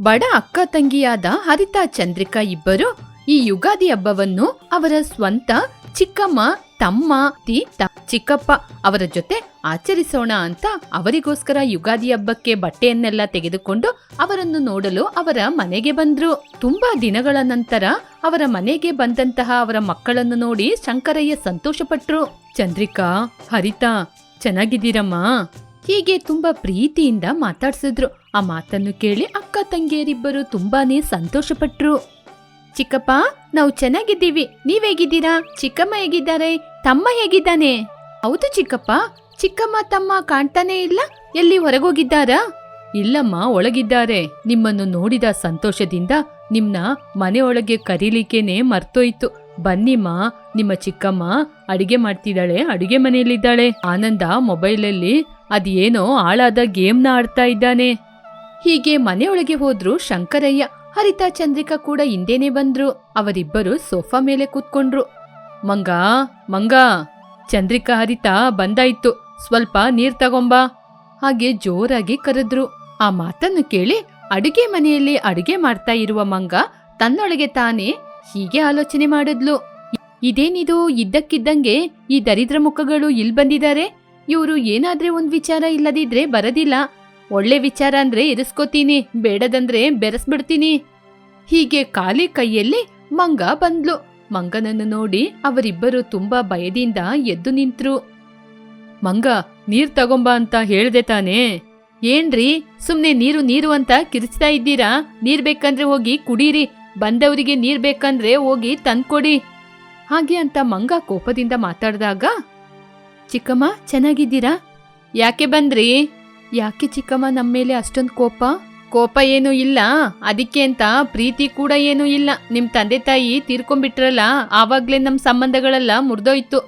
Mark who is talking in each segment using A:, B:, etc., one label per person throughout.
A: ಬಡ ಅಕ್ಕ ತಂಗಿಯಾದ ಹರಿತಾ ಚಂದ್ರಿಕಾ ಇಬ್ಬರು ಈ ಯುಗಾದಿ ಹಬ್ಬವನ್ನು ಅವರ ಸ್ವಂತ ಚಿಕ್ಕಮ್ಮ, ತಮ್ಮ ತೀತ ಚಿಕ್ಕಪ್ಪ ಅವರ ಜೊತೆ ಆಚರಿಸೋಣ ಅಂತ ಅವರಿಗೋಸ್ಕರ ಯುಗಾದಿ ಹಬ್ಬಕ್ಕೆ ಬಟ್ಟೆಯನ್ನೆಲ್ಲ ತೆಗೆದುಕೊಂಡು ಅವರನ್ನು ನೋಡಲು ಅವರ ಮನೆಗೆ ಬಂದ್ರು. ತುಂಬಾ ದಿನಗಳ ನಂತರ ಅವರ ಮನೆಗೆ ಬಂದಂತಹ ಅವರ ಮಕ್ಕಳನ್ನು ನೋಡಿ ಶಂಕರಯ್ಯ ಸಂತೋಷಪಟ್ರು. ಚಂದ್ರಿಕಾ, ಹರಿತಾ, ಚೆನ್ನಾಗಿದ್ದೀರಮ್ಮ? ಹೀಗೆ ತುಂಬಾ ಪ್ರೀತಿಯಿಂದ ಮಾತಾಡ್ಸಿದ್ರು. ಆ ಮಾತನ್ನು ಕೇಳಿ ಅಕ್ಕ ತಂಗಿಯರಿಬ್ಬರು ತುಂಬಾನೇ ಸಂತೋಷಪಟ್ರು. ಚಿಕ್ಕಪ್ಪ, ನಾವು ಚೆನ್ನಾಗಿದ್ದೀವಿ. ನೀವ್ ಹೇಗಿದ್ದೀರಾ? ಚಿಕ್ಕಮ್ಮ ಹೇಗಿದ್ದಾರೆ? ತಮ್ಮ ಹೇಗಿದ್ದಾನೆ? ಹೌದು ಚಿಕ್ಕಪ್ಪ, ಚಿಕ್ಕಮ್ಮ ತಮ್ಮ ಕಾಣ್ತಾನೆ ಇಲ್ಲ. ಎಲ್ಲಿ ಹೊರಗೋಗಿದ್ದಾರಾ? ಇಲ್ಲಮ್ಮ, ಒಳಗಿದ್ದಾರೆ. ನಿಮ್ಮನ್ನು ನೋಡಿದ ಸಂತೋಷದಿಂದ ನಿಮ್ನ ಮನೆಯೊಳಗೆ ಕರೀಲಿಕ್ಕೇನೆ ಮರ್ತೋಯ್ತು. ಬನ್ನಿಮ್ಮ, ನಿಮ್ಮ ಚಿಕ್ಕಮ್ಮ ಅಡಿಗೆ ಮಾಡ್ತಿದ್ದಾಳೆ, ಅಡಿಗೆ ಮನೆಯಲ್ಲಿದ್ದಾಳೆ. ಆನಂದ ಮೊಬೈಲಲ್ಲಿ ಅದೇನೋ ಹಾಳಾದ ಗೇಮ್ನ ಆಡ್ತಾ ಇದ್ದಾನೆ. ಹೀಗೆ ಮನೆಯೊಳಗೆ ಹೋದ್ರು ಶಂಕರಯ್ಯ. ಹರಿತಾ ಚಂದ್ರಿಕಾ ಕೂಡ ಹಿಂದೇನೆ ಬಂದ್ರು. ಅವರಿಬ್ಬರು ಸೋಫಾ ಮೇಲೆ ಕೂತ್ಕೊಂಡ್ರು. ಮಂಗ ಮಂಗ, ಚಂದ್ರಿಕಾ, ಹರಿತಾ ಬಂದಾಯ್ತು. ಸ್ವಲ್ಪ ನೀರ್ ತಗೊಂಬಾ. ಹಾಗೆ ಜೋರಾಗಿ ಕರೆದ್ರು. ಆ ಮಾತನ್ನು ಕೇಳಿ ಅಡುಗೆ ಮನೆಯಲ್ಲಿ ಅಡುಗೆ ಮಾಡ್ತಾ ಇರುವ ಮಂಗ ತನ್ನೊಳಗೆ ತಾನೇ ಹೀಗೆ ಆಲೋಚನೆ ಮಾಡಿದ್ಲು. ಇದೇನಿದು ಇದ್ದಕ್ಕಿದ್ದಂಗೆ ಈ ದರಿದ್ರ ಮುಖಗಳು ಇಲ್ ಬಂದಿದ್ದಾರೆ ಇವರು ಏನಾದ್ರೆ ಒಂದ್ ವಿಚಾರ ಇಲ್ಲದಿದ್ರೆ ಬರದಿಲ್ಲ. ಒಳ್ಳೆ ವಿಚಾರ ಅಂದ್ರೆ ಇರಿಸ್ಕೋತೀನಿ ಬೇಡದಂದ್ರೆ ಬೆರೆಸ್ಬಿಡ್ತೀನಿ. ಹೀಗೆ ಖಾಲಿ ಕೈಯಲ್ಲಿ ಮಂಗ ಬಂದ್ಲು. ಮಂಗನನ್ನು ನೋಡಿ ಅವರಿಬ್ಬರು ತುಂಬಾ ಭಯದಿಂದ ಎದ್ದು ನಿಂತ್ರು. ಮಂಗ, ನೀರ್ ತಗೊಂಬ ಅಂತ ಹೇಳ್ದೆ ತಾನೇ. ಏನ್ರಿ, ಸುಮ್ನೆ ನೀರು ನೀರು ಅಂತ ಕಿರಿಚ್ತಾ ಇದ್ದೀರಾ? ನೀರ್ ಬೇಕಂದ್ರೆ ಹೋಗಿ ಕುಡೀರಿ. ಬಂದವರಿಗೆ ನೀರ್ ಬೇಕಂದ್ರೆ ಹೋಗಿ ತಂದ್ಕೊಡಿ. ಹಾಗೆ ಅಂತ ಮಂಗ ಕೋಪದಿಂದ ಮಾತಾಡ್ದಾಗ, ಚಿಕ್ಕಮ್ಮ, ಚೆನ್ನಾಗಿದ್ದೀರಾ? ಯಾಕೆ ಬಂದ್ರಿ? ಯಾಕೆ ಚಿಕ್ಕಮ್ಮ ನಮ್ಮ ಮೇಲೆ ಅಷ್ಟೊಂದು ಕೋಪ? ಕೋಪ ಏನೂ ಇಲ್ಲ. ಅದಕ್ಕೆ ಅಂತ ಪ್ರೀತಿ ಕೂಡ ಏನೂ ಇಲ್ಲ. ನಿಮ್ ತಂದೆ ತಾಯಿ ತೀರ್ಕೊಂಡ್ಬಿಟ್ರಲ್ಲ, ಆವಾಗ್ಲೇ ನಮ್ಮ ಸಂಬಂಧಗಳೆಲ್ಲ ಮುರಿದೋಯ್ತು.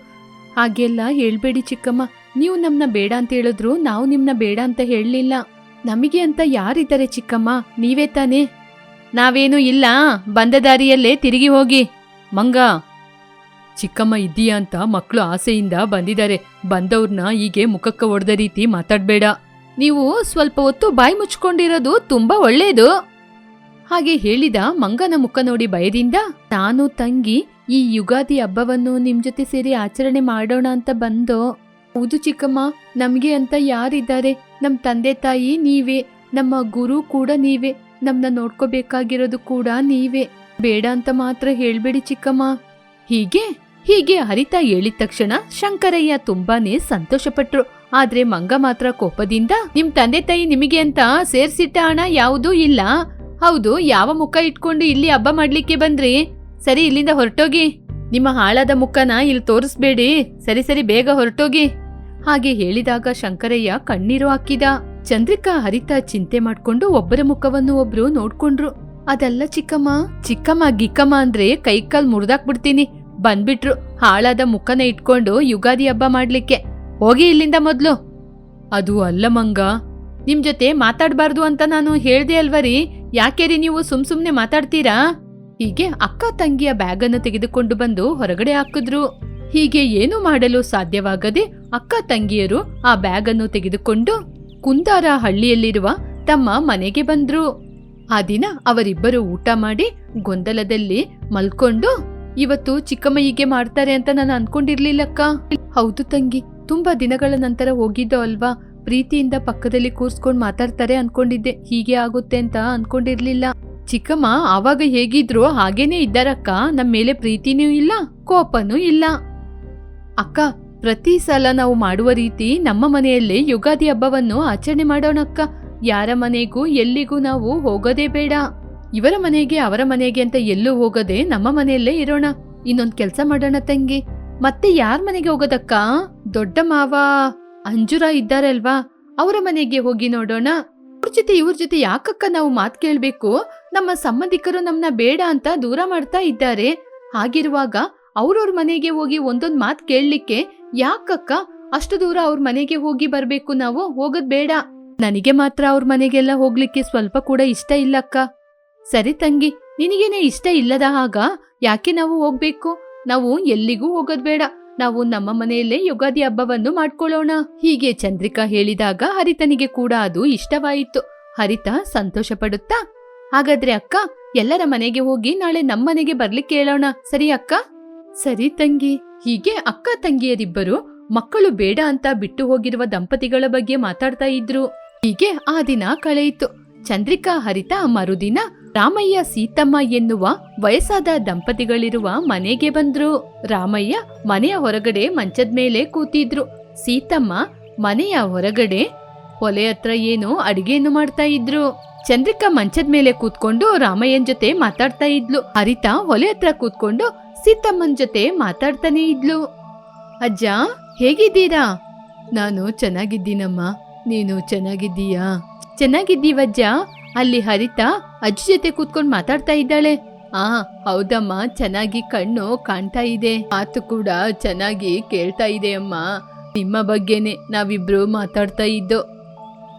A: ಹಾಗೆಲ್ಲ ಹೇಳ್ಬೇಡಿ ಚಿಕ್ಕಮ್ಮ. ನೀವು ನಮ್ಮನ್ನ ಬೇಡ ಅಂತ ಹೇಳಿದ್ರು ನಾವು ನಿಮ್ಮನ್ನ ಬೇಡ ಅಂತ ಹೇಳಲಿಲ್ಲ. ನಮಗೆ ಅಂತ ಯಾರಿದ್ದಾರೆ ಚಿಕ್ಕಮ್ಮ? ನೀವೇ ತಾನೇ. ನಾವೇನೂ ಇಲ್ಲ. ಬಂದ ದಾರಿಯಲ್ಲೇ ತಿರುಗಿ ಹೋಗಿ. ಮಂಗ. ಚಿಕ್ಕಮ್ಮ ಇದ್ದೀಯಾ ಅಂತ ಮಕ್ಕಳು ಆಸೆಯಿಂದ ಬಂದಿದ್ದಾರೆ. ಬಂದವ್ರನ್ನ ಹೀಗೆ ಮುಖಕ್ಕೆ ಹೊಡೆದ ರೀತಿ ಮಾತಾಡ್ಬೇಡ. ನೀವು ಸ್ವಲ್ಪ ಹೊತ್ತು ಬಾಯಿ ಮುಚ್ಕೊಂಡಿರೋದು ತುಂಬಾ ಒಳ್ಳೇದು. ಹಾಗೆ ಹೇಳಿದ ಮಂಗನ ಮುಖ ನೋಡಿ ಭಯದಿಂದ ನಾನು ತಂಗಿ, ಈ ಯುಗಾದಿ ಹಬ್ಬವನ್ನು ನಿಮ್ ಜೊತೆ ಸೇರಿ ಆಚರಣೆ ಮಾಡೋಣ ಅಂತ ಬಂದೋ. ಹೌದು ಚಿಕ್ಕಮ್ಮ, ನಮ್ಗೆ ಅಂತ ಯಾರಿದ್ದಾರೆ? ನಮ್ ತಂದೆ ತಾಯಿ ನೀವೇ, ನಮ್ಮ ಗುರು ಕೂಡ ನೀವೇ, ನಮ್ನ ನೋಡ್ಕೋಬೇಕಾಗಿರೋದು ಕೂಡ ನೀವೇ. ಬೇಡ ಅಂತ ಮಾತ್ರ ಹೇಳ್ಬೇಡಿ ಚಿಕ್ಕಮ್ಮ. ಹೀಗೆ? ಹೀಗೆ ಹರಿತ ಹೇಳಿದ ತಕ್ಷಣ ಶಂಕರಯ್ಯ ತುಂಬಾನೇ ಸಂತೋಷಪಟ್ರು. ಆದ್ರೆ ಮಂಗ ಮಾತ್ರ ಕೋಪದಿಂದ, ನಿಮ್ ತಂದೆ ತಾಯಿ ನಿಮಗೆ ಅಂತ ಸೇರ್ಸಿಟ್ಟ ಹಣ ಯಾವುದೂ ಇಲ್ಲ. ಹೌದು, ಯಾವ ಮುಖ ಇಟ್ಕೊಂಡು ಇಲ್ಲಿ ಹಬ್ಬ ಮಾಡ್ಲಿಕ್ಕೆ ಬಂದ್ರಿ? ಸರಿ, ಇಲ್ಲಿಂದ ಹೊರಟೋಗಿ. ನಿಮ್ಮ ಹಾಳಾದ ಮುಖನ ಇಲ್ಲಿ ತೋರಿಸ್ಬೇಡಿ. ಸರಿ ಸರಿ, ಬೇಗ ಹೊರಟೋಗಿ. ಹಾಗೆ ಹೇಳಿದಾಗ ಶಂಕರಯ್ಯ ಕಣ್ಣೀರು ಹಾಕಿದ. ಚಂದ್ರಿಕಾ ಹರಿತ ಚಿಂತೆ ಮಾಡ್ಕೊಂಡು ಒಬ್ಬರ ಮುಖವನ್ನು ಒಬ್ರು ನೋಡ್ಕೊಂಡ್ರು. ಅದಲ್ಲ ಚಿಕ್ಕಮ್ಮ ಚಿಕ್ಕಮ್ಮ, ಗಿಕ್ಕಮ್ಮ ಅಂದ್ರೆ ಕೈಕಾಲ್ ಮುರಿದಾಕ್ಬಿಡ್ತೀನಿ. ಬಂದ್ಬಿಟ್ರು. ಹಾಳಾದ ಮುಖನ ಇಟ್ಕೊಂಡು ಯುಗಾದಿ ಹಬ್ಬ ಮಾಡ್ಲಿಕ್ಕೆ. ಹೋಗಿ ಇಲ್ಲಿಂದ ಮೊದ್ಲು. ಅದು ಅಲ್ಲ ಮಂಗ. ನಿಮ್ ಜೊತೆ ಮಾತಾಡ್ಬಾರ್ದು ಅಂತ ನಾನು ಹೇಳ್ದೆ ಅಲ್ವರಿ ಯಾಕೆ ರೀ ನೀವು ಸುಮ್ ಸುಮ್ನೆ ಮಾತಾಡ್ತೀರಾ? ಹೀಗೆ ಅಕ್ಕ ತಂಗಿಯ ಬ್ಯಾಗ್ ಅನ್ನು ತೆಗೆದುಕೊಂಡು ಬಂದು ಹೊರಗಡೆ ಹಾಕಿದ್ರು. ಹೀಗೆ ಏನು ಮಾಡಲು ಸಾಧ್ಯವಾಗದೆ ಅಕ್ಕ ತಂಗಿಯರು ಆ ಬ್ಯಾಗ್ ಅನ್ನು ತೆಗೆದುಕೊಂಡು ಕುಂದಾರ ಹಳ್ಳಿಯಲ್ಲಿರುವ ತಮ್ಮ ಮನೆಗೆ ಬಂದ್ರು. ಆ ದಿನ ಅವರಿಬ್ಬರು ಊಟ ಮಾಡಿ ಗೊಂದಲದಲ್ಲಿ ಮಲ್ಕೊಂಡು ಇವತ್ತು ಚಿಕ್ಕಮ್ಮ ಹೀಗೆ ಮಾಡ್ತಾರೆ ಅಂತ ನಾನು ಅನ್ಕೊಂಡಿರ್ಲಿಲ್ಲಕ್ಕ? ಹೌದು ತಂಗಿ, ತುಂಬಾ ದಿನಗಳ ನಂತರ ಹೋಗಿದ್ದೋ ಅಲ್ವಾ? ಪ್ರೀತಿಯಿಂದ ಪಕ್ಕದಲ್ಲಿ ಕೂರ್ಸ್ಕೊಂಡು ಮಾತಾಡ್ತಾರೆ ಅನ್ಕೊಂಡಿದ್ದೆ. ಹೀಗೆ ಆಗುತ್ತೆ ಅಂತ ಅನ್ಕೊಂಡಿರ್ಲಿಲ್ಲ. ಚಿಕ್ಕಮ್ಮ ಆವಾಗ ಹೇಗಿದ್ರು ಹಾಗೇನೆ ಇದ್ದಾರಕ್ಕ? ನಮ್ಮ ಮೇಲೆ ಪ್ರೀತಿನೂ ಇಲ್ಲ, ಕೋಪನೂ ಇಲ್ಲ. ಅಕ್ಕ, ಪ್ರತಿ ಸಲ ನಾವು ಮಾಡುವ ರೀತಿ ನಮ್ಮ ಮನೆಯಲ್ಲಿ ಯುಗಾದಿ ಹಬ್ಬವನ್ನು ಆಚರಣೆ ಮಾಡೋಣಕ್ಕ. ಯಾರ ಮನೆಗೂ ಎಲ್ಲಿಗೂ ನಾವು ಹೋಗೋದೇ ಬೇಡ. ಇವರ ಮನೆಗೆ, ಅವರ ಮನೆಗೆ ಅಂತ ಎಲ್ಲೂ ಹೋಗದೆ ನಮ್ಮ ಮನೆಯಲ್ಲೇ ಇರೋಣ. ಇನ್ನೊಂದ್ ಕೆಲ್ಸ ಮಾಡೋಣ ತಂಗಿ. ಮತ್ತೆ ಯಾರ್ ಮನೆಗೆ ಹೋಗೋದಕ್ಕ? ದೊಡ್ಡ ಮಾವ, ಅಂಜುರ ಇದ್ದಾರೆ ಅಲ್ವಾ? ಅವರ ಮನೆಗೆ ಹೋಗಿ ನೋಡೋಣ. ಅವ್ರ ಜೊತೆ, ಇವ್ರ ಜೊತೆ ಯಾಕಕ್ಕ ನಾವು ಮಾತ್ ಕೇಳ್ಬೇಕು? ನಮ್ಮ ಸಂಬಂಧಿಕರು ನಮ್ನ ಬೇಡ ಅಂತ ದೂರ ಮಾಡ್ತಾ ಇದ್ದಾರೆ. ಹಾಗಿರುವಾಗ ಅವ್ರವ್ರ ಮನೆಗೆ ಹೋಗಿ ಒಂದೊಂದ್ ಮಾತ್ ಕೇಳಲಿಕ್ಕೆ ಯಾಕಕ್ಕ ಅಷ್ಟು ದೂರ ಅವ್ರ ಮನೆಗೆ ಹೋಗಿ ಬರ್ಬೇಕು ನಾವು? ಹೋಗೋದ್ ಬೇಡ. ನನಗೆ ಮಾತ್ರ ಅವ್ರ ಮನೆಗೆಲ್ಲ ಹೋಗ್ಲಿಕ್ಕೆ ಸ್ವಲ್ಪ ಕೂಡ ಇಷ್ಟ ಇಲ್ಲಕ್ಕ. ಸರಿ ತಂಗಿ, ನಿನಗೇನೆ ಇಷ್ಟ ಇಲ್ಲದ ಆಗ ಯಾಕೆ ನಾವು ಹೋಗ್ಬೇಕು? ನಾವು ಎಲ್ಲಿಗೂ ಹೋಗೋದ್ ಬೇಡ. ನಾವು ನಮ್ಮ ಮನೆಯಲ್ಲೇ ಯುಗಾದಿ ಹಬ್ಬವನ್ನು ಮಾಡ್ಕೊಳ್ಳೋಣ. ಹೀಗೆ ಚಂದ್ರಿಕಾ ಹೇಳಿದಾಗ ಹರಿತನಿಗೆ ಕೂಡ ಅದು ಇಷ್ಟವಾಯಿತು. ಹರಿತ ಸಂತೋಷ ಪಡುತ್ತಾ ಹಾಗಾದ್ರೆ ಅಕ್ಕ, ಎಲ್ಲರ ಮನೆಗೆ ಹೋಗಿ ನಾಳೆ ನಮ್ಮನೆಗೆ ಬರ್ಲಿಕ್ಕೆ ಹೇಳೋಣ ಸರಿ ಅಕ್ಕ? ಸರಿ ತಂಗಿ. ಹೀಗೆ ಅಕ್ಕ ತಂಗಿಯರಿಬ್ಬರು ಮಕ್ಕಳು ಬೇಡ ಅಂತ ಬಿಟ್ಟು ಹೋಗಿರುವ ದಂಪತಿಗಳ ಬಗ್ಗೆ ಮಾತಾಡ್ತಾ ಇದ್ರು. ಹೀಗೆ ಆ ದಿನ ಕಳೆಯಿತು. ಚಂದ್ರಿಕಾ, ಹರಿತ ಮರುದಿನ ರಾಮಯ್ಯ ಸೀತಮ್ಮ ಎನ್ನುವ ವಯಸ್ಸಾದ ದಂಪತಿಗಳಿರುವ ಮನೆಗೆ ಬಂದ್ರು. ರಾಮಯ್ಯ ಮನೆಯ ಹೊರಗಡೆ ಮಂಚದ ಮೇಲೆ ಕೂತಿದ್ರು. ಸೀತಮ್ಮ ಮನೆಯ ಹೊರಗಡೆ ಒಲೆ ಹತ್ರ ಏನೋ ಅಡಿಗೆಯನ್ನು ಮಾಡ್ತಾ ಇದ್ರು. ಚಂದ್ರಿಕಾ ಮಂಚದ ಮೇಲೆ ಕೂತ್ಕೊಂಡು ರಾಮಯ್ಯನ ಜೊತೆ ಮಾತಾಡ್ತಾ ಇದ್ಲು. ಹರಿತಾ ಒಲೆ ಹತ್ರ ಕೂತ್ಕೊಂಡು ಸೀತಮ್ಮನ ಜೊತೆ ಮಾತಾಡ್ತಾನೆ ಇದ್ಲು. ಅಜ್ಜ, ಹೇಗಿದ್ದೀರಾ? ನಾನು ಚೆನ್ನಾಗಿದ್ದೀನಮ್ಮ. ನೀನು ಚೆನ್ನಾಗಿದ್ದೀಯಾ? ಚೆನ್ನಾಗಿದ್ದೀವಜ್ಜ? ಅಲ್ಲಿ ಹರಿತಾ ಅಜ್ಜಿ ಜೊತೆ ಕೂತ್ಕೊಂಡು ಮಾತಾಡ್ತಾ ಇದ್ದಾಳೆ. ಆ, ಹೌದಮ್ಮ, ಚೆನ್ನಾಗಿ ಕಣ್ಣು ಕಾಣ್ತಾ ಇದೆ. ಮಾತು ಕೂಡ ಚೆನ್ನಾಗಿ ಕೇಳ್ತಾ ಇದೆ ಅಮ್ಮ. ನಿಮ್ಮ ಬಗ್ಗೆನೆ ನಾವಿಬ್ರು ಮಾತಾಡ್ತಾ ಇದ್ದೋ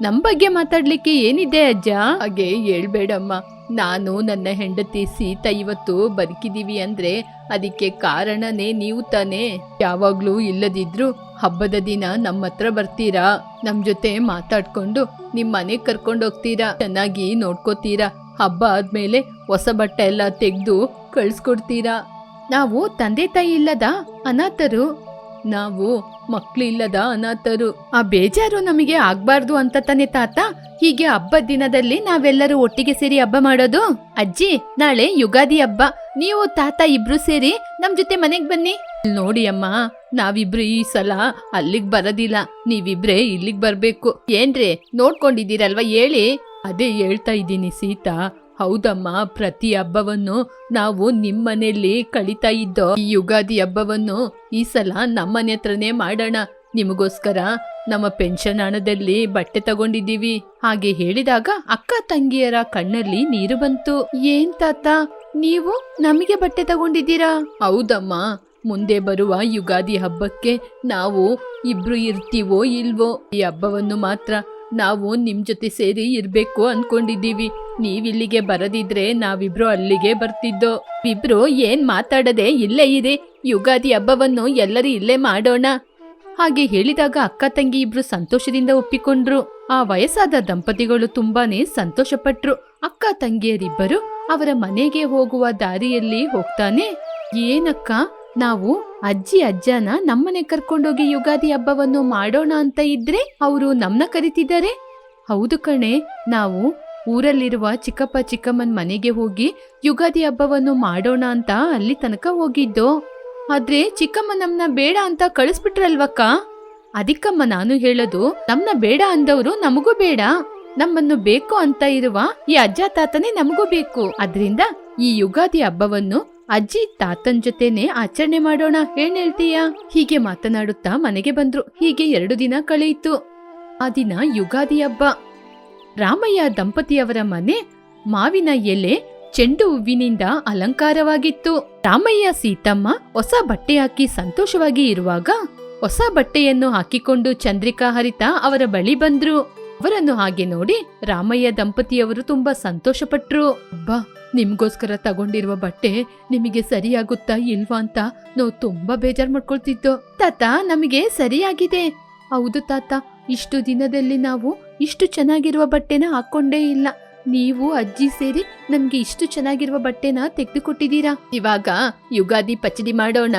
A: ನಮ್ ಬಗ್ಗೆ ಮಾತಾಡ್ಲಿಕ್ಕೆ ಏನಿದೆ ಅಜ್ಜ? ಹಾಗೆ ಹೇಳ್ಬೇಡಮ್ಮ. ನಾನು ನನ್ನ ಹೆಂಡತಿ ಸೀತಾ ಇವತ್ತು ಬದುಕಿದೀವಿ ಅಂದ್ರೆ ಅದಕ್ಕೆ ಕಾರಣನೇ ನೀವು ತಾನೇ. ಯಾವಾಗ್ಲೂ ಇಲ್ಲದಿದ್ರು ಹಬ್ಬದ ದಿನ ನಮ್ಮ ಹತ್ರ ಬರ್ತೀರಾ? ನಮ್ ಜೊತೆ ಮಾತಾಡ್ಕೊಂಡು ನಿಮ್ ಕರ್ಕೊಂಡು ಹೋಗ್ತೀರಾ? ಚೆನ್ನಾಗಿ ನೋಡ್ಕೋತೀರಾ? ಹಬ್ಬ ಆದ್ಮೇಲೆ ಹೊಸ ಬಟ್ಟೆ ಎಲ್ಲ ತೆಗೆದು ಕಳ್ಸ್ಕೊಡ್ತೀರಾ? ನಾವು ತಂದೆ ತಾಯಿ ಇಲ್ಲದ ಅನಾಥರು. ನಾವು ಮಕ್ಕಳಿಲ್ಲದ ಅನಾಥರು. ಆ ಬೇಜಾರು ನಮಗೆ ಆಗ್ಬಾರ್ದು ಅಂತ ತಾನೆ ತಾತ. ಹೀಗೆ ಹಬ್ಬದ ದಿನದಲ್ಲಿ ನಾವೆಲ್ಲರೂ ಒಟ್ಟಿಗೆ ಸೇರಿ ಹಬ್ಬ ಮಾಡೋದು? ಅಜ್ಜಿ ನಾಳೆ ಯುಗಾದಿ ಹಬ್ಬ. ನೀವು ತಾತ ಇಬ್ರು ಸೇರಿ ನಮ್ ಜೊತೆ ಮನೆಗ್ ಬನ್ನಿ. ನೋಡಿ ಅಮ್ಮ ನಾವಿಬ್ರು ಈ ಸಲ ಅಲ್ಲಿಗ್ ಬರೋದಿಲ್ಲ. ನೀವಿಬ್ರೇ ಇಲ್ಲಿಗ್ ಬರ್ಬೇಕು. ಏನ್ರಿ ನೋಡ್ಕೊಂಡಿದ್ದೀರಲ್ವಾ ಹೇಳಿ? ಅದೇ ಹೇಳ್ತಾ ಇದ್ದೀನಿ ಸೀತಾ. ಹೌದಮ್ಮ, ಪ್ರತಿ ಹಬ್ಬವನ್ನು ನಾವು ನಿಮ್ಮನೆಯಲ್ಲಿ ಕಳಿತಾ ಇದ್ದೋ ಈ ಯುಗಾದಿ ಹಬ್ಬವನ್ನು ಈ ಸಲ ನಮ್ಮನೆ ಹತ್ರನೇ ಮಾಡೋಣ. ನಿಮಗೋಸ್ಕರ ನಮ್ಮ ಪೆನ್ಷನ್ ಹಣದಲ್ಲಿ ಬಟ್ಟೆ ತಗೊಂಡಿದ್ದೀವಿ. ಹಾಗೆ ಹೇಳಿದಾಗ ಅಕ್ಕ ತಂಗಿಯರ ಕಣ್ಣಲ್ಲಿ ನೀರು ಬಂತು. ಏನ್ ತಾತ, ನೀವು ನಮಗೆ ಬಟ್ಟೆ ತಗೊಂಡಿದ್ದೀರಾ? ಹೌದಮ್ಮ, ಮುಂದೆ ಬರುವ ಯುಗಾದಿ ಹಬ್ಬಕ್ಕೆ ನಾವು ಇಬ್ರು ಇರ್ತೀವೋ ಇಲ್ವೋ ಈ ಹಬ್ಬವನ್ನು ಮಾತ್ರ ನಾವು ನಿಮ್ ಜೊತೆ ಸೇರಿ ಇರಬೇಕು ಅನ್ಕೊಂಡಿದ್ದೀವಿ. ನೀವಿಲ್ಲಿಗೆ ಬರದಿದ್ರೆ ನಾವಿಬ್ರು ಅಲ್ಲಿಗೆ ಬರ್ತಿದ್ದೋ. ಇಬ್ರು ಏನ್ ಮಾತಾಡದೆ ಇಲ್ಲೇ ಇರಿ. ಯುಗಾದಿ ಹಬ್ಬವನ್ನು ಎಲ್ಲರೂ ಇಲ್ಲೇ ಮಾಡೋಣ. ಹಾಗೆ ಹೇಳಿದಾಗ ಅಕ್ಕ ತಂಗಿ ಇಬ್ರು ಸಂತೋಷದಿಂದ ಒಪ್ಪಿಕೊಂಡ್ರು. ಆ ವಯಸ್ಸಾದ ದಂಪತಿಗಳು ತುಂಬಾನೇ ಸಂತೋಷಪಟ್ರು. ಅಕ್ಕ ತಂಗಿಯರಿಬ್ಬರು ಅವರ ಮನೆಗೆ ಹೋಗುವ ದಾರಿಯಲ್ಲಿ ಹೋಗ್ತಾನೆ. ಏನಕ್ಕ? ನಾವು ಅಜ್ಜಿ ಅಜ್ಜನ ನಮ್ಮನೆ ಕರ್ಕೊಂಡೋಗಿ ಯುಗಾದಿ ಹಬ್ಬವನ್ನು ಮಾಡೋಣ ಅಂತ ಇದ್ರೆ ಅವರು ನಮ್ಮನ್ನ ಕರಿತಿದ್ದಾರೆ. ಹೌದು ಕಣೆ, ನಾವು ಊರಲ್ಲಿರುವ ಚಿಕ್ಕಪ್ಪ ಚಿಕ್ಕಮ್ಮನ ಮನೆಗೆ ಹೋಗಿ ಯುಗಾದಿ ಹಬ್ಬವನ್ನು ಮಾಡೋಣ ಅಂತ ಅಲ್ಲಿ ತನಕ ಹೋಗಿದ್ದೋ. ಆದ್ರೆ ಚಿಕ್ಕಮ್ಮ ನಮ್ನ ಬೇಡ ಅಂತ ಕಳಿಸ್ಬಿಟ್ರಲ್ವಕ್ಕ? ಅದಕ್ಕಮ್ಮ ನಾನು ಹೇಳೋದು, ನಮ್ನ ಬೇಡ ಅಂದವರು ನಮಗೂ ಬೇಡ. ನಮ್ಮನ್ನು ಬೇಕು ಅಂತ ಇರುವ ಈ ಅಜ್ಜ ತಾತನೇ ನಮಗೂ ಬೇಕು. ಅದರಿಂದ ಈ ಯುಗಾದಿ ಹಬ್ಬವನ್ನು ಅಜ್ಜಿ ತಾತನ್ ಜೊತೆನೆ ಆಚರಣೆ ಮಾಡೋಣ ಏನ್ ಹೇಳ್ತೀಯಾ? ಹೀಗೆ ಮಾತನಾಡುತ್ತಾ ಮನೆಗೆ ಬಂದ್ರು. ಹೀಗೆ ಎರಡು ದಿನ ಕಳೆಯಿತು. ಆ ದಿನ ಯುಗಾದಿ ಹಬ್ಬ. ರಾಮಯ್ಯ ದಂಪತಿಯವರ ಮನೆ ಮಾವಿನ ಎಲೆ ಚೆಂಡು ಹೂವಿನಿಂದ ಅಲಂಕಾರವಾಗಿತ್ತು. ರಾಮಯ್ಯ, ಸೀತಮ್ಮ ಹೊಸ ಬಟ್ಟೆ ಹಾಕಿ ಸಂತೋಷವಾಗಿ ಇರುವಾಗ ಹೊಸ ಬಟ್ಟೆಯನ್ನು ಹಾಕಿಕೊಂಡು ಚಂದ್ರಿಕಾ ಹರಿತ ಅವರ ಬಳಿ ಬಂದ್ರು. ಅವರನ್ನು ಹಾಗೆ ನೋಡಿ ರಾಮಯ್ಯ ದಂಪತಿಯವರು ತುಂಬಾ ಸಂತೋಷಪಟ್ರು. ಅಬ್ಬಾ! ನಿಮ್ಗೋಸ್ಕರ ತಗೊಂಡಿರುವ ಬಟ್ಟೆ ನಿಮಗೆ ಸರಿಯಾಗುತ್ತಾ ಇಲ್ವಾ ಅಂತ ನಾವು ತುಂಬಾ ಬೇಜಾರ್ ಮಾಡ್ಕೊಳ್ತಿದ್ದೋ. ತಾತ, ನಮಗೆ ಸರಿಯಾಗಿದೆ. ಹೌದು ತಾತ, ಇಷ್ಟು ದಿನದಲ್ಲಿ ನಾವು ಇಷ್ಟು ಚೆನ್ನಾಗಿರುವ ಬಟ್ಟೆನ ಹಾಕೊಂಡೇ ಇಲ್ಲ. ನೀವು, ಅಜ್ಜಿ ಸೇರಿ ನಮ್ಗೆ ಇಷ್ಟು ಚೆನ್ನಾಗಿರುವ ಬಟ್ಟೆನ ತೆಗೆದುಕೊಟ್ಟಿದ್ದೀರಾ? ಇವಾಗ ಯುಗಾದಿ ಪಚಡಿ ಮಾಡೋಣ.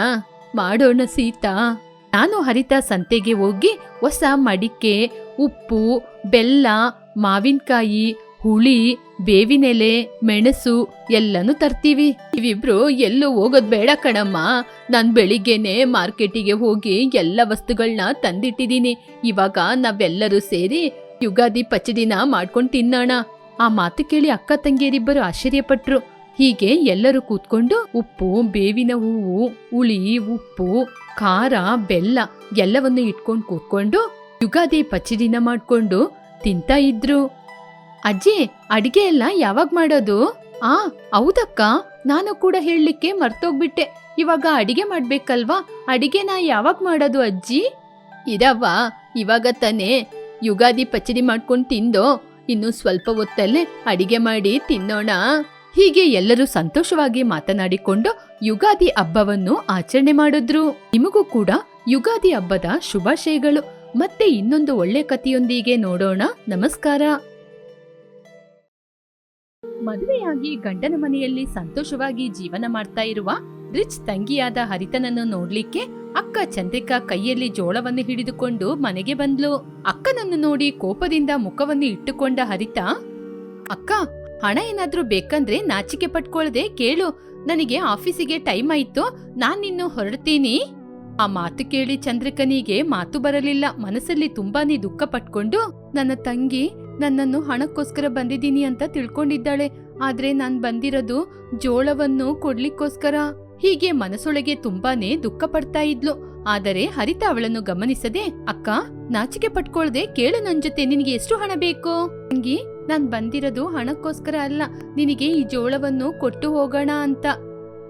A: ಮಾಡೋಣ ಸೀತಾ. ನಾನು ಹರಿತಾ ಸಂತೆಗೆ ಹೋಗಿ ಹೊಸ ಮಡಿಕೆ, ಉಪ್ಪು, ಬೆಲ್ಲ, ಮಾವಿನಕಾಯಿ, ಹುಳಿ ಬೇವಿನೆಲೆ ಮೆಣಸು ಎಲ್ಲನೂ ತರ್ತೀವಿ. ಇವಿಬ್ರು ಎಲ್ಲೂ ಹೋಗೋದ್ ಬೇಡ ಕಣಮ್ಮ. ನಾನ್ ಬೆಳಿಗ್ಗೆನೆ ಮಾರ್ಕೆಟಿಗೆ ಹೋಗಿ ಎಲ್ಲ ವಸ್ತುಗಳನ್ನ ತಂದಿಟ್ಟಿದೀನಿ. ಇವಾಗ ನಾವೆಲ್ಲರೂ ಸೇರಿ ಯುಗಾದಿ ಪಚಡಿನ ಮಾಡ್ಕೊಂಡು ತಿನ್ನೋಣ. ಆ ಮಾತು ಕೇಳಿ ಅಕ್ಕ ತಂಗಿಯರಿಬ್ಬರು ಆಶ್ಚರ್ಯಪಟ್ರು. ಹೀಗೆ ಎಲ್ಲರೂ ಕೂತ್ಕೊಂಡು ಉಪ್ಪು, ಬೇವಿನ ಹೂವು, ಹುಳಿ, ಉಪ್ಪು, ಖಾರ, ಬೆಲ್ಲ ಎಲ್ಲವನ್ನು ಇಟ್ಕೊಂಡು ಕೂತ್ಕೊಂಡು ಯುಗಾದಿ ಪಚಡಿನ ಮಾಡ್ಕೊಂಡು ತಿಂತಾ ಇದ್ರು. ಅಜ್ಜಿ, ಅಡಿಗೆ ಎಲ್ಲ ಯಾವಾಗ ಮಾಡೋದು? ಆ, ಹೌದಕ್ಕ. ನಾನು ಕೂಡ ಹೇಳಲಿಕ್ಕೆ ಮರ್ತೋಗ್ಬಿಟ್ಟೆ. ಇವಾಗ ಅಡಿಗೆ ಮಾಡ್ಬೇಕಲ್ವಾ? ನಾ ಯಾವಾಗ ಮಾಡೋದು ಅಜ್ಜಿ? ಇರವ್ವ ಇವಾಗ ತಾನೇ ಯುಗಾದಿ ಪಚಡಿ ಮಾಡ್ಕೊಂಡು ತಿಂದೋ, ಇನ್ನು ಸ್ವಲ್ಪ ಹೊತ್ತಲ್ಲೇ ಅಡಿಗೆ ಮಾಡಿ ತಿನ್ನೋಣ. ಹೀಗೆ ಎಲ್ಲರೂ ಸಂತೋಷವಾಗಿ ಮಾತನಾಡಿಕೊಂಡು ಯುಗಾದಿ ಹಬ್ಬವನ್ನು ಆಚರಣೆ ಮಾಡಿದ್ರು. ನಿಮಗೂ ಕೂಡ ಯುಗಾದಿ ಹಬ್ಬದ ಶುಭಾಶಯಗಳು. ಮತ್ತೆ ಇನ್ನೊಂದು ಒಳ್ಳೆ ಕಥೆಯೊಂದಿಗೆ ನೋಡೋಣ. ನಮಸ್ಕಾರ. ಮದುವೆಯಾಗಿ ಗಂಡನ ಮನೆಯಲ್ಲಿ ಸಂತೋಷವಾಗಿ ಜೀವನ ಮಾಡ್ತಾ ಇರುವ ರಿಚ್ ತಂಗಿಯಾದ ಹರಿತನನ್ನು ನೋಡ್ಲಿಕ್ಕೆ ಅಕ್ಕ ಚಂದ್ರಿಕಾ ಕೈಯಲ್ಲಿ ಜೋಳವನ್ನು ಹಿಡಿದುಕೊಂಡು ಮನೆಗೆ ಬಂದ್ಲು. ಅಕ್ಕನನ್ನು ನೋಡಿ ಕೋಪದಿಂದ ಮುಖವನ್ನು ಇಟ್ಟುಕೊಂಡ ಹರಿತ, ಅಕ್ಕ, ಹಣ ಏನಾದ್ರೂ ಬೇಕಂದ್ರೆ ನಾಚಿಕೆ ಪಟ್ಕೊಳ್ದೆ ಕೇಳು. ನನಗೆ ಆಫೀಸಿಗೆ ಟೈಮ್ ಆಯ್ತು, ನಾನ್ ನಿನ್ನೂ ಹೊರಡ್ತೀನಿ. ಆ ಮಾತು ಕೇಳಿ ಚಂದ್ರಿಕನಿಗೆ ಮಾತು ಬರಲಿಲ್ಲ. ಮನಸ್ಸಲ್ಲಿ ತುಂಬಾನೇ ದುಃಖ ಪಟ್ಕೊಂಡು, ನನ್ನ ತಂಗಿ ನನ್ನನ್ನು ಹಣಕ್ಕೋಸ್ಕರ ಬಂದಿದ್ದೀನಿ ಅಂತ ತಿಳ್ಕೊಂಡಿದ್ದಾಳೆ. ಆದ್ರೆ ನಾನ್ ಬಂದಿರೋದು ಜೋಳವನ್ನು ಕೊಡ್ಲಿಕ್ಕೋಸ್ಕರ. ಹೀಗೆ ಮನಸ್ಸೊಳಗೆ ತುಂಬಾನೇ ದುಃಖ ಪಡ್ತಾ ಇದ್ಲು. ಆದರೆ ಹರಿತ ಅವಳನ್ನು ಗಮನಿಸದೆ, ಅಕ್ಕ, ನಾಚಿಕೆ ಪಟ್ಕೊಳ್ದೆ ಕೇಳು ನನ್ ಜೊತೆ, ನಿನಗೆ ಎಷ್ಟು ಹಣ ಬೇಕು? ತಂಗಿ ನಾನ್ ಬಂದಿರೋದು ಹಣಕ್ಕೋಸ್ಕರ ಅಲ್ಲ, ನಿನಗೆ ಈ ಜೋಳವನ್ನು ಕೊಟ್ಟು ಹೋಗೋಣ ಅಂತ.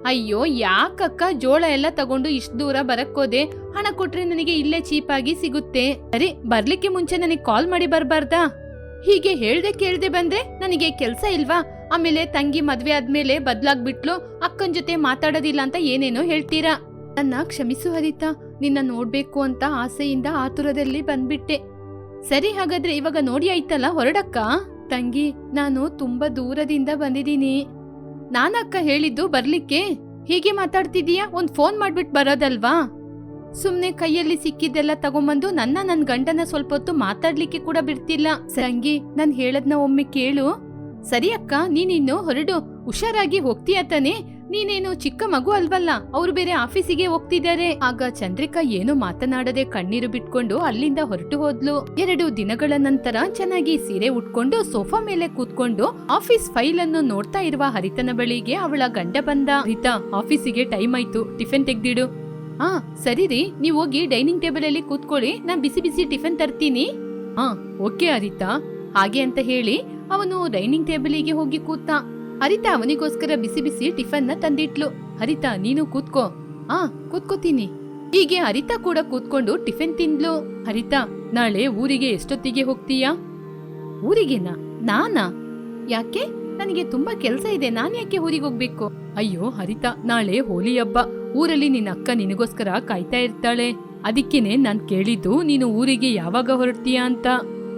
A: ಅಯ್ಯೋ, ಯಾಕಕ್ಕ? ಜೋಳ ಎಲ್ಲ ತಗೊಂಡು ಇಷ್ಟು ದೂರ ಬರಕ್ಕೋದೆ? ಹಣ ಕೊಟ್ರೆ ನನಗೆ ಇಲ್ಲೇ ಚೀಪಾಗಿ ಸಿಗುತ್ತೆ. ಸರಿ, ಬರ್ಲಿಕ್ಕೆ ಮುಂಚೆ ನನಗೆ ಕಾಲ್ ಮಾಡಿ ಬರ್ಬಾರ್ದಾ? ಹೀಗೆ ಹೇಳ್ದೆ ಕೇಳ್ದೆ ಬಂದ್ರೆ ನನಗೆ ಕೆಲ್ಸ ಇಲ್ವಾ? ಆಮೇಲೆ ತಂಗಿ ಮದ್ವೆ ಆದ್ಮೇಲೆ ಬದ್ಲಾಗ್ಬಿಟ್ಲು, ಅಕ್ಕನ ಜೊತೆ ಮಾತಾಡೋದಿಲ್ಲ ಅಂತ ಏನೇನೋ ಹೇಳ್ತೀರಾ? ನನ್ನ ಕ್ಷಮಿಸು ಹರಿತಾ, ನಿನ್ನ ನೋಡ್ಬೇಕು ಅಂತ ಆಸೆಯಿಂದ ಆತುರದಲ್ಲಿ ಬಂದ್ಬಿಟ್ಟೆ. ಸರಿ ಹಾಗಾದ್ರೆ ಇವಾಗ ನೋಡಿ ಆಯ್ತಲ್ಲ ಹೊರಡಕ್ಕ? ತಂಗಿ, ನಾನು ತುಂಬಾ ದೂರದಿಂದ ಬಂದಿದ್ದೀನಿ. ನಾನಕ್ಕ ಹೇಳಿದ್ದು ಬರ್ಲಿಕ್ಕೆ? ಹೀಗೆ ಮಾತಾಡ್ತಿದೀಯಾ ಒಂದ್ ಫೋನ್ ಮಾಡ್ಬಿಟ್ ಬರೋದಲ್ವಾ? ಸುಮ್ನೆ ಕೈಯಲ್ಲಿ ಸಿಕ್ಕಿದ್ದೆಲ್ಲ ತಗೊಂಬಂದು ನನ್ನ ನನ್ ಗಂಡನ ಸ್ವಲ್ಪ ಹೊತ್ತು ಮಾತಾಡ್ಲಿಕ್ಕೆ ಕೂಡ ಬಿಡ್ತಿಲ್ಲ. ಸಂಗಿ, ನಾನ್ ಹೇಳದ್ನ ಒಮ್ಮೆ ಕೇಳು. ಸರಿ ಅಕ್ಕ, ನೀನಿನ್ನು ಹೊರಡು. ಹುಷಾರಾಗಿ ಹೋಗ್ತೀಯ ತಾನೆ? ನೀನೇನು ಚಿಕ್ಕ ಮಗು ಅಲ್ವಲ್ಲ? ಅವ್ರು ಬೇರೆ ಆಫೀಸಿಗೆ ಹೋಗ್ತಿದ್ದಾರೆ. ಆಗ ಚಂದ್ರಿಕಾ ಏನು ಮಾತನಾಡದೆ ಕಣ್ಣೀರು ಬಿಟ್ಕೊಂಡು ಅಲ್ಲಿಂದ ಹೊರಟು ಹೋದ್ಲು. ಎರಡು ದಿನಗಳ ನಂತರ ಚೆನ್ನಾಗಿ ಸೀರೆ ಉಟ್ಕೊಂಡು ಸೋಫಾ ಮೇಲೆ ಕೂತ್ಕೊಂಡು ಆಫೀಸ್ ಫೈಲ್ ಅನ್ನು ನೋಡ್ತಾ ಇರುವ ಹರಿತನ ಬಳಿಗೆ ಅವಳ ಗಂಡ ಬಂದ. ಹರಿತಾ, ಆಫೀಸಿಗೆ ಟೈಮ್ ಆಯ್ತು. ಟಿಫಿನ್ ತೆಗ್ದಿಡು. ಹಾ, ಸರಿ ರೀ. ನೀವು ಹೋಗಿ ಡೈನಿಂಗ್ ಟೇಬಲ್ ಅಲ್ಲಿ ಕೂತ್ಕೊಳ್ಳಿ. ನಾನು ಬಿಸಿ ಬಿಸಿ ಟಿಫನ್ ತರ್ತೀನಿ. ಹಾ, ಓಕೆ ಅರಿತಾ. ಹಾಗೆ ಅಂತ ಹೇಳಿ ಅವನು ಡೈನಿಂಗ್ ಟೇಬಲಿಗೆ ಹೋಗಿ ಕೂತ. ಹರಿತಾ ಅವನಿಗೋಸ್ಕರ ಬಿಸಿ ಬಿಸಿ ಟಿಫನ್ನ ತಂದಿಟ್ಲು. ಹರಿತಾ ನೀನು ಕೂತ್ಕೋ. ಹಾ, ಕೂತ್ಕೋತೀನಿ. ಹೀಗೆ ಹರಿತಾ ಕೂಡ ಕೂತ್ಕೊಂಡು ಟಿಫಿನ್ ತಿಂದ್ಲು. ಹರಿತಾ ನಾಳೆ ಊರಿಗೆ ಎಷ್ಟೊತ್ತಿಗೆ ಹೋಗ್ತೀಯಾ? ಊರಿಗೆನಾ? ನಾನಾ? ಯಾಕೆ? ನನಗೆ ತುಂಬಾ ಕೆಲಸ ಇದೆ. ನಾನು ಯಾಕೆ ಊರಿಗೆ ಹೋಗ್ಬೇಕು? ಅಯ್ಯೋ ಹರಿತ ನಾಳೆ ಹೋಲಿ ಹಬ್ಬ. ಊರಲ್ಲಿ ನಿನ್ನ ಅಕ್ಕ ನಿನಗೋಸ್ಕರ ಕಾಯ್ತಾ ಇರ್ತಾಳೆ. ಅದಕ್ಕೇನೆ ನಾನ್ ಕೇಳಿದ್ದು ನೀನು ಊರಿಗೆ ಯಾವಾಗ ಹೊರಡ್ತೀಯ ಅಂತ.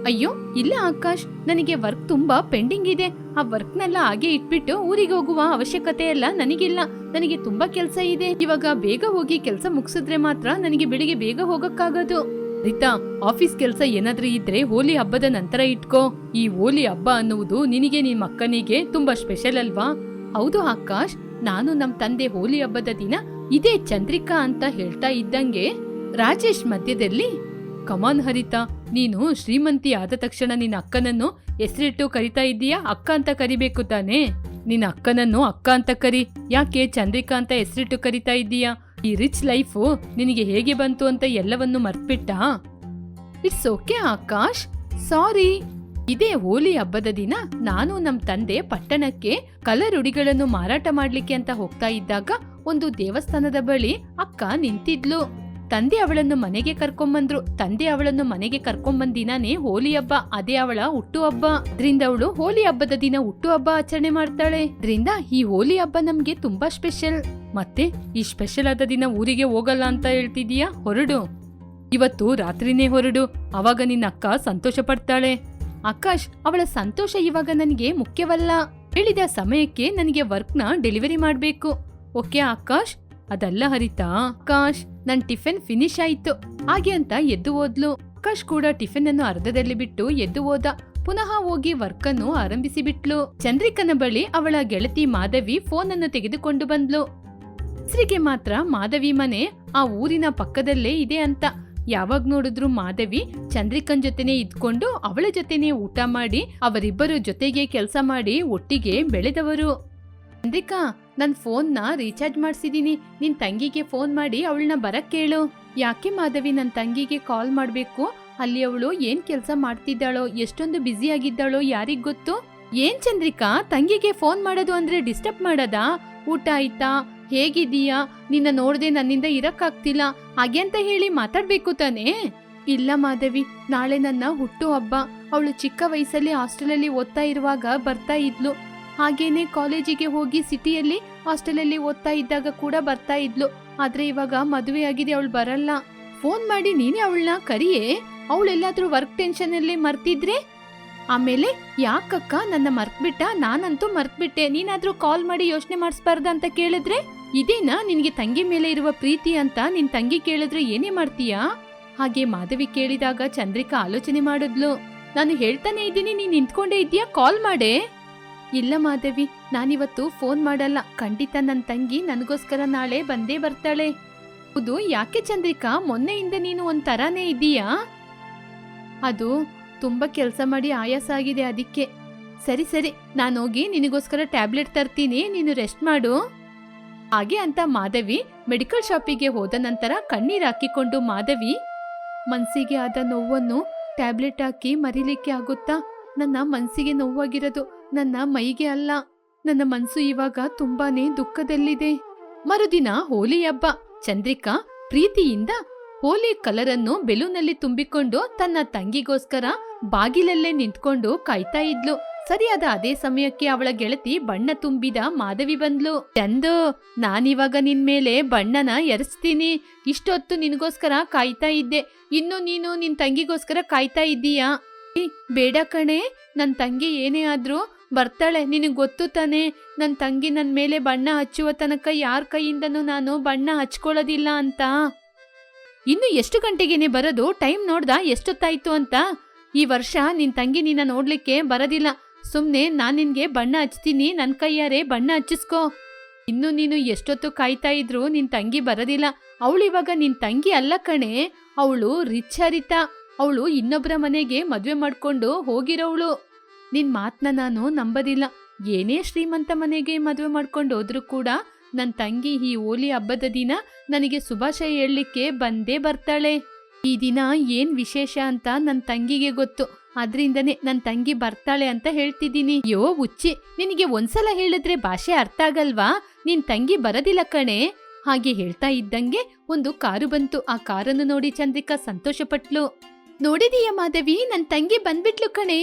A: ಅಯ್ಯೋ, ಇಲ್ಲ ಆಕಾಶ್, ನನಗೆ ವರ್ಕ್ ತುಂಬಾ ಪೆಂಡಿಂಗ್ ಇದೆ. ಆ ವರ್ಕ್ನೆಲ್ಲ ಹಾಗೆ ಇಟ್ಬಿಟ್ಟು ಊರಿಗೆ ಹೋಗುವ ಅವಶ್ಯಕತೆ ಎಲ್ಲ ನನಗಿಲ್ಲ. ನನಗೆ ತುಂಬಾ ಕೆಲಸ ಇದೆ. ಇವಾಗ ಬೇಗ ಹೋಗಿ ಕೆಲಸ ಮುಗಿಸಿದ್ರೆ ಮಾತ್ರ ನನಗೆ ಬೆಳಿಗ್ಗೆ ಬೇಗ ಹೋಗಕ್ಕಾಗೋದು. ರೀತಾ, ಆಫೀಸ್ ಕೆಲಸ ಏನಾದ್ರೂ ಇದ್ರೆ ಹೋಲಿ ಹಬ್ಬದ ನಂತರ ಇಟ್ಕೋ. ಈ ಹೋಲಿ ಹಬ್ಬ ಅನ್ನುವುದು ನಿನಗೆ ನಿಮ್ಮ ಅಕ್ಕನಿಗೆ ತುಂಬಾ ಸ್ಪೆಷಲ್ ಅಲ್ವಾ? ಹೌದು ಆಕಾಶ್, ನಾನು ನಮ್ ತಂದೆ ಹೋಲಿ ಹಬ್ಬದ ದಿನ ಇದೇ ಚಂದ್ರಿಕಾ ಅಂತ ಹೇಳ್ತಾ ಇದ್ದಂಗೆ ರಾಜೇಶ್ ಮಧ್ಯದಲ್ಲಿ, ಕಮಾನ್ ಹರಿತ, ನೀನು ಶ್ರೀಮಂತಿ ಆದ ತಕ್ಷಣ ನಿನ್ನ ಅಕ್ಕನನ್ನು ಹೆಸರಿಟ್ಟು ಕರಿತಾ ಇದ್ದೀಯಾ? ಅಕ್ಕ ಅಂತ ಕರಿಬೇಕು ತಾನೇ? ನಿನ್ನ ಅಕ್ಕನನ್ನು ಅಕ್ಕ ಅಂತ ಕರಿ. ಯಾಕೆ ಚಂದ್ರಿಕಾ ಅಂತ ಹೆಸರಿಟ್ಟು ಕರಿತಾ ಇದ್ದೀಯಾ? ಈ ರಿಚ್ ಲೈಫು ನಿನಗೆ ಹೇಗೆ ಬಂತು ಅಂತ ಎಲ್ಲವನ್ನು ಮರ್ತ್ಬಿಟ್ಟಾ? It's okay Akash. ಸಾರಿ. ಇದೇ ಹೋಲಿ ಹಬ್ಬದ ದಿನ ನಾನು ನಮ್ಮ ತಂದೆ ಪಟ್ಟಣಕ್ಕೆ ಕಲರುಡಿಗಳನ್ನು ಮಾರಾಟ ಮಾಡ್ಲಿಕ್ಕೆ ಅಂತ ಹೋಗ್ತಾ ಇದ್ದಾಗ ಒಂದು ದೇವಸ್ಥಾನದ ಬಳಿ ಅಕ್ಕ ನಿಂತಿದ್ಲು. ತಂದೆ ಅವಳನ್ನು ಮನೆಗೆ ಕರ್ಕೊಂಬಂದ್ರು. ತಂದೆ ಅವಳನ್ನು ಮನೆಗೆ ಕರ್ಕೊಂಬಂದಿನೇ ಹೋಲಿ ಹಬ್ಬ, ಅದೇ ಅವಳ ಹುಟ್ಟು ಹಬ್ಬ. ಅದ್ರಿಂದ ಅವಳು ಹೋಲಿ ಹಬ್ಬದ ದಿನ ಹುಟ್ಟು ಹಬ್ಬ ಆಚರಣೆ ಮಾಡ್ತಾಳೆ. ಅದ್ರಿಂದ ಈ ಹೋಲಿ ಹಬ್ಬ ನಮ್ಗೆ ತುಂಬಾ ಸ್ಪೆಷಲ್. ಮತ್ತೆ ಈ ಸ್ಪೆಷಲ್ ಆದ ದಿನ ಊರಿಗೆ ಹೋಗಲ್ಲ ಅಂತ ಹೇಳ್ತಿದೀಯಾ ಹೊರಡು. ಇವತ್ತು ರಾತ್ರಿನೇ ಹೊರಡು. ಅವಾಗ ನಿನ್ನ ಅಕ್ಕ ಸಂತೋಷ ಪಡ್ತಾಳೆ. ಆಕಾಶ್, ಅವಳ ಸಂತೋಷ ಇವಾಗ ನನಗೆ ಮುಖ್ಯವಲ್ಲ. ಹೇಳಿದ ಸಮಯಕ್ಕೆ ನನಗೆ ವರ್ಕ್ನ ಡೆಲಿವರಿ ಮಾಡ್ಬೇಕು. ಓಕೆ ಆಕಾಶ್? ಅದಲ್ಲ ಹರಿತಾ. ಆಕಾಶ್, ನನ್ ಟಿಫಿನ್ ಫಿನಿಶ್ ಆಯ್ತು. ಹಾಗೆ ಅಂತ ಎದ್ದು ಹೋದ್ಲು. ಆಕಾಶ್ ಕೂಡ ಟಿಫಿನ್ ಅನ್ನು ಅರ್ಧದಲ್ಲಿ ಬಿಟ್ಟು ಎದ್ದು ಹೋದ. ಪುನಃ ಹೋಗಿ ವರ್ಕ್ ಅನ್ನು ಆರಂಭಿಸಿ ಬಿಟ್ಲು. ಚಂದ್ರಿಕನ ಬಳಿ ಅವಳ ಗೆಳತಿ ಮಾಧವಿ ಫೋನ್ ಅನ್ನು ತೆಗೆದುಕೊಂಡು ಬಂದ್ಲು. ಹೆಸರಿಗೆ ಮಾತ್ರ ಮಾಧವಿ ಮನೆ ಆ ಊರಿನ ಪಕ್ಕದಲ್ಲೇ ಇದೆ ಅಂತ. ಯಾವಾಗ ನೋಡಿದ್ರು ಮಾಧವಿ ಚಂದ್ರಿಕನ್ ಜೊತೆನೆ ಇದ್ಕೊಂಡು ಅವಳ ಜೊತೆನೆ ಊಟ ಮಾಡಿ ಅವರಿಬ್ಬರು ಜೊತೆಗೆ ಕೆಲಸ ಮಾಡಿ ಒಟ್ಟಿಗೆ ಬೆಳೆದವರು. ಚಂದ್ರಿಕಾ ನನ್ ಫೋನ್ನ ರೀಚಾರ್ಜ್ ಮಾಡ್ಸಿದೀನಿ. ನಿನ್ ತಂಗಿಗೆ ಫೋನ್ ಮಾಡಿ ಅವಳನ್ನ ಬರಕ್ ಕೇಳು. ಯಾಕೆ ಮಾಧವಿ ನನ್ ತಂಗಿಗೆ ಕಾಲ್ ಮಾಡ್ಬೇಕು? ಅಲ್ಲಿ ಅವಳು ಏನ್ ಕೆಲ್ಸ ಮಾಡ್ತಿದ್ದಾಳೋ, ಎಷ್ಟೊಂದು ಬ್ಯುಸಿ ಆಗಿದ್ದಾಳೋ ಯಾರಿಗ್ ಗೊತ್ತು? ಏನ್ ಚಂದ್ರಿಕಾ, ತಂಗಿಗೆ ಫೋನ್ ಮಾಡೋದು ಅಂದ್ರೆ ಡಿಸ್ಟರ್ಬ್ ಮಾಡದಾ? ಊಟ ಆಯ್ತಾ? ಹೇಗಿದೀಯಾ ನಿನ್ನ ನೋಡ್ದೆ ನನ್ನಿಂದ ಇರಕ್ಕಾಗ್ತಿಲ್ಲ. ಹಾಗೆ ಅಂತ ಹೇಳಿ ಮಾತಾಡ್ಬೇಕು ತಾನೇ? ಇಲ್ಲ ಮಾಧವಿ, ನಾಳೆ ನನ್ನ ಹುಟ್ಟು ಹಬ್ಬ. ಅವಳು ಚಿಕ್ಕ ವಯಸ್ಸಲ್ಲಿ ಹಾಸ್ಟೆಲಲ್ಲಿ ಓದ್ತಾ ಇರುವಾಗ ಬರ್ತಾ ಇದ್ಲು. ಹಾಗೇನೆ ಕಾಲೇಜಿಗೆ ಹೋಗಿ ಸಿಟಿಯಲ್ಲಿ ಹಾಸ್ಟೆಲಲ್ಲಿ ಓದ್ತಾ ಇದ್ದಾಗ ಕೂಡ ಬರ್ತಾ ಇದ್ಲು. ಆದ್ರೆ ಇವಾಗ ಮದುವೆ ಆಗಿದೆ, ಅವಳು ಬರಲ್ಲ. ಫೋನ್ ಮಾಡಿ ನೀನೇ ಅವಳನ್ನ ಕರಿಯೇ? ಅವಳೆಲ್ಲಾದ್ರೂ ವರ್ಕ್ ಟೆನ್ಷನ್ ಅಲ್ಲಿ ಮರ್ತಿದ್ರೆ? ಆಮೇಲೆ ಯಾಕಕ್ಕ ನನ್ನ ಮರ್ತ್ಬಿಟ್ಟ? ನಾನಂತೂ ಮರ್ತ್ಬಿಟ್ಟೆ. ನೀನಾದ್ರೂ ಕಾಲ್ ಮಾಡಿ ಯೋಚನೆ ಮಾಡಿಸ್ಬಾರ್ದ ಅಂತ ಕೇಳಿದ್ರೆ? ಇದೇನಾ ನಿನ್ಗೆ ತಂಗಿ ಮೇಲೆ ಇರುವ ಪ್ರೀತಿ ಅಂತ ನಿನ್ ತಂಗಿ ಕೇಳಿದ್ರೆ ಏನೇ ಮಾಡ್ತೀಯಾ? ಹಾಗೆ ಮಾಧವಿ ಕೇಳಿದಾಗ ಚಂದ್ರಿಕಾ ಆಲೋಚನೆ ಮಾಡಿದ್ಲು. ನಾನು ಹೇಳ್ತಾನೆ ಇದ್ದೀನಿ, ನೀನ್ ನಿಂತ್ಕೊಂಡೇ ಇದೀಯಾ ಕಾಲ್ ಮಾಡೆ. ಇಲ್ಲ ಮಾಧವಿ ನಾನಿವತ್ತು ಫೋನ್ ಮಾಡಲ್ಲ. ಖಂಡಿತ ನನ್ನ ತಂಗಿ ನನಗೋಸ್ಕರ ನಾಳೆ ಬಂದೇ ಬರ್ತಾಳೆ. ಹೌದು ಯಾಕೆ ಚಂದ್ರಿಕಾ, ಮೊನ್ನೆಯಿಂದ ನೀನು ಒಂದ್ ತರಾನೇ ಇದೀಯಾ? ಅದು ತುಂಬಾ ಕೆಲಸ ಮಾಡಿ ಆಯಾಸ ಆಗಿದೆ ಅದಕ್ಕೆ. ಸರಿ ಸರಿ ನಾನು ಹೋಗಿ ನಿನಗೋಸ್ಕರ ಟ್ಯಾಬ್ಲೆಟ್ ತರ್ತೀನಿ, ನೀನು ರೆಸ್ಟ್ ಮಾಡು. ಹಾಗೆ ಅಂತ ಮಾಧವಿ ಮೆಡಿಕಲ್ ಶಾಪಿಗೆ ಹೋದ ನಂತರ ಕಣ್ಣೀರ್ ಹಾಕಿಕೊಂಡು ಮಾಧವಿ ಮನ್ಸಿಗೆ ಆದ ನೋವನ್ನು ಟ್ಯಾಬ್ಲೆಟ್ ಹಾಕಿ ಮರಿಲಿಕ್ಕೆ ಆಗುತ್ತಾ? ನನ್ನ ಮನಸ್ಸಿಗೆ ನೋವಾಗಿರೋದು ನನ್ನ ಮೈಗೆ ಅಲ್ಲ. ನನ್ನ ಮನ್ಸು ಇವಾಗ ತುಂಬಾನೇ ದುಃಖದಲ್ಲಿದೆ. ಮರುದಿನ ಹೋಲಿ ಹಬ್ಬ. ಚಂದ್ರಿಕಾ ಪ್ರೀತಿಯಿಂದ ಹೋಲಿ ಕಲರನ್ನು ಬೆಲೂನಲ್ಲಿ ತುಂಬಿಕೊಂಡು ತನ್ನ ತಂಗಿಗೋಸ್ಕರ ಬಾಗಿಲಲ್ಲೇ ನಿಂತ್ಕೊಂಡು ಕಾಯ್ತಾ ಇದ್ಲು. ಸರಿಯಾದ ಅದೇ ಸಮಯಕ್ಕೆ ಅವಳ ಗೆಳತಿ ಬಣ್ಣ ತುಂಬಿದ ಮಾಧವಿ ಬಂದ್ಲು. ಚಂದು, ನಾನಿವಾಗ ನಿನ್ ಮೇಲೆ ಬಣ್ಣನ ಎರಸ್ತೀನಿ ಇಷ್ಟೊತ್ತು ನಿನಗೋಸ್ಕರ ಕಾಯ್ತಾ ಇದ್ದೆ. ಇನ್ನು ನೀನು ನಿನ್ ತಂಗಿಗೋಸ್ಕರ ಕಾಯ್ತಾ ಇದ್ದೀಯಾ? ಬೇಡ ಕಣೆ. ನನ್ ತಂಗಿ ಏನೇ ಆದ್ರೂ ಬರ್ತಾಳೆ. ನಿನಗೆ ಗೊತ್ತು ತಾನೆ ನನ್ನ ತಂಗಿ ನನ್ನ ಮೇಲೆ ಬಣ್ಣ ಹಚ್ಚುವ ತನಕ ಯಾರ ಕೈಯಿಂದನೂ ನಾನು ಬಣ್ಣ ಹಚ್ಕೊಳ್ಳೋದಿಲ್ಲ ಅಂತ. ಇನ್ನು ಎಷ್ಟು ಗಂಟೆಗೇನೆ ಬರೋದು? ಟೈಮ್ ನೋಡ್ದ? ಎಷ್ಟೊತ್ತಾಯ್ತು ಅಂತ? ಈ ವರ್ಷ ನಿನ್ ತಂಗಿ ನಿನ್ನ ನೋಡ್ಲಿಕ್ಕೆ ಬರೋದಿಲ್ಲ. ಸುಮ್ನೆ ನಾನು ನಿನಗೆ ಬಣ್ಣ ಹಚ್ತೀನಿ ನನ್ನ ಕೈಯಾರೆ ಬಣ್ಣ ಹಚ್ಚಿಸ್ಕೋ. ಇನ್ನು ನೀನು ಎಷ್ಟೊತ್ತು ಕಾಯ್ತಾ ಇದ್ರು ನಿನ್ ತಂಗಿ ಬರೋದಿಲ್ಲ. ಅವಳಿವಾಗ ನಿನ್ ತಂಗಿ ಅಲ್ಲ ಕಣೆ. ಅವಳು ರಿಚ್ ಹರಿತಾ. ಅವಳು ಇನ್ನೊಬ್ಬರ ಮನೆಗೆ ಮದುವೆ ಮಾಡ್ಕೊಂಡು ಹೋಗಿರೋವಳು ನಿನ್ ಮಾತ್ನ ನಾನು ನಂಬದಿಲ್ಲ. ಏನೇ ಶ್ರೀಮಂತ ಮನೆಗೆ ಮದುವೆ ಮಾಡ್ಕೊಂಡು ಹೋದ್ರೂ ಕೂಡ ನನ್ ತಂಗಿ ಈ ಹೋಲಿ ಹಬ್ಬದ ದಿನ ನನಗೆ ಶುಭಾಶಯ ಹೇಳಲಿಕ್ಕೆ ಬಂದೇ ಬರ್ತಾಳೆ. ಈ ದಿನ ಏನ್ ವಿಶೇಷ ಅಂತ ನನ್ ತಂಗಿಗೆ ಗೊತ್ತು. ಅದ್ರಿಂದನೇ ನನ್ ತಂಗಿ ಬರ್ತಾಳೆ ಅಂತ ಹೇಳ್ತಿದ್ದೀನಿ. ಯೋ ಉಚ್ಚಿ ನಿನಗೆ ಒಂದ್ಸಲ ಹೇಳಿದ್ರೆ ಭಾಷೆ ಅರ್ಥ ಆಗಲ್ವಾ? ನಿನ್ ತಂಗಿ ಬರದಿಲ್ಲ ಕಣೆ. ಹಾಗೆ ಹೇಳ್ತಾ ಇದ್ದಂಗೆ ಒಂದು ಕಾರು ಬಂತು. ಆ ಕಾರನ್ನು ನೋಡಿ ಚಂದ್ರಿಕಾ ಸಂತೋಷಪಟ್ಲು. ನೋಡಿದೀಯ ಮಾಧವಿ, ನನ್ ತಂಗಿ ಬಂದ್ಬಿಟ್ಲು ಕಣೆ.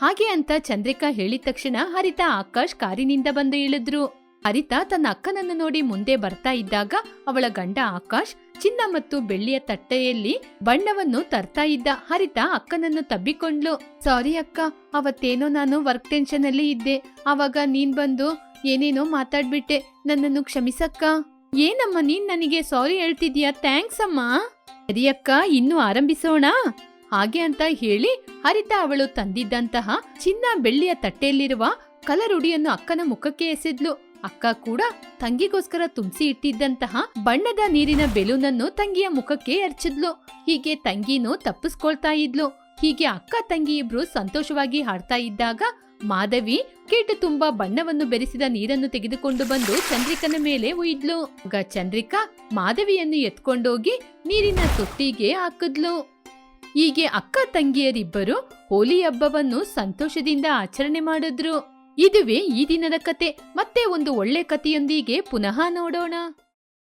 A: ಹಾಗೆ ಅಂತ ಚಂದ್ರಿಕಾ ಹೇಳಿದ ತಕ್ಷಣ ಹರಿತಾ ಆಕಾಶ್ ಕಾರಿನಿಂದ ಬಂದು ಇಳಿದ್ರು. ಹರಿತಾ ತನ್ನ ಅಕ್ಕನನ್ನು ನೋಡಿ ಮುಂದೆ ಬರ್ತಾ ಇದ್ದಾಗ ಅವಳ ಗಂಡ ಆಕಾಶ್, ಚಿನ್ನ ಮತ್ತು ಬೆಳ್ಳಿಯ ತಟ್ಟೆಯಲ್ಲಿ ಬಣ್ಣವನ್ನು ತರ್ತಾ ಇದ್ದ ಹರಿತಾ ಅಕ್ಕನನ್ನು ತಬ್ಬಿಕೊಂಡ್ಲು. ಸಾರಿ ಅಕ್ಕ, ಅವತ್ತೇನೋ ನಾನು ವರ್ಕ್ ಟೆನ್ಷನ್ ಅಲ್ಲಿ ಇದ್ದೆ. ಅವಾಗ ನೀನ್ ಬಂದು ಏನೇನೋ ಮಾತಾಡ್ಬಿಟ್ಟೆ. ನನ್ನನ್ನು ಕ್ಷಮಿಸಕ್ಕ? ಏನಮ್ಮ, ನೀನ್ ನನಗೆ ಸಾರಿ ಹೇಳ್ತಿದ್ಯಾ? ಥ್ಯಾಂಕ್ಸ್ ಅಮ್ಮ. ಸರಿ ಅಕ್ಕ, ಇನ್ನು ಆರಂಭಿಸೋಣ. ಹಾಗೆ ಅಂತ ಹೇಳಿ ಹರಿತ ಅವಳು ತಂದಿದ್ದಂತಹ ಚಿನ್ನ ಬೆಳ್ಳಿಯ ತಟ್ಟೆಯಲ್ಲಿರುವ ಕಲರುಡಿಯನ್ನು ಅಕ್ಕನ ಮುಖಕ್ಕೆ ಎಸೆದ್ಲು. ಅಕ್ಕ ಕೂಡ ತಂಗಿಗೋಸ್ಕರ ತುಂಬಿಸಿ ಇಟ್ಟಿದ್ದಂತಹ ಬಣ್ಣದ ನೀರಿನ ಬೆಲೂನನ್ನು ತಂಗಿಯ ಮುಖಕ್ಕೆ ಎರಚಿದ್ಲು ಹೀಗೆ ತಂಗಿನೂ ತಪ್ಪಿಸ್ಕೊಳ್ತಾ ಇದ್ಲು. ಹೀಗೆ ಅಕ್ಕ ತಂಗಿ ಇಬ್ರು ಸಂತೋಷವಾಗಿ ಹಾಡ್ತಾ ಇದ್ದಾಗ ಮಾಧವಿ ಕೇಟು ತುಂಬಾ ಬಣ್ಣವನ್ನು ಬೆರೆಸಿದ ನೀರನ್ನು ತೆಗೆದುಕೊಂಡು ಬಂದು ಚಂದ್ರಿಕನ ಮೇಲೆ ಉಯ್ದ್ಲು ಆಗ ಚಂದ್ರಿಕಾ, ಮಾಧವಿಯನ್ನು ಎತ್ಕೊಂಡೋಗಿ ನೀರಿನ ತೊಟ್ಟಿಗೆ ಹಾಕಿದ್ಲು. ಹೀಗೆ ಅಕ್ಕ ತಂಗಿಯರಿಬ್ಬರು ಹೋಲಿ ಹಬ್ಬವನ್ನು ಸಂತೋಷದಿಂದ ಆಚರಣೆ ಮಾಡಿದ್ರು. ಇದುವೇ ಈ ದಿನದ ಕತೆ. ಮತ್ತೆ ಒಂದು ಒಳ್ಳೆ ಕಥೆಯೊಂದಿಗೆ ಪುನಃ ನೋಡೋಣ.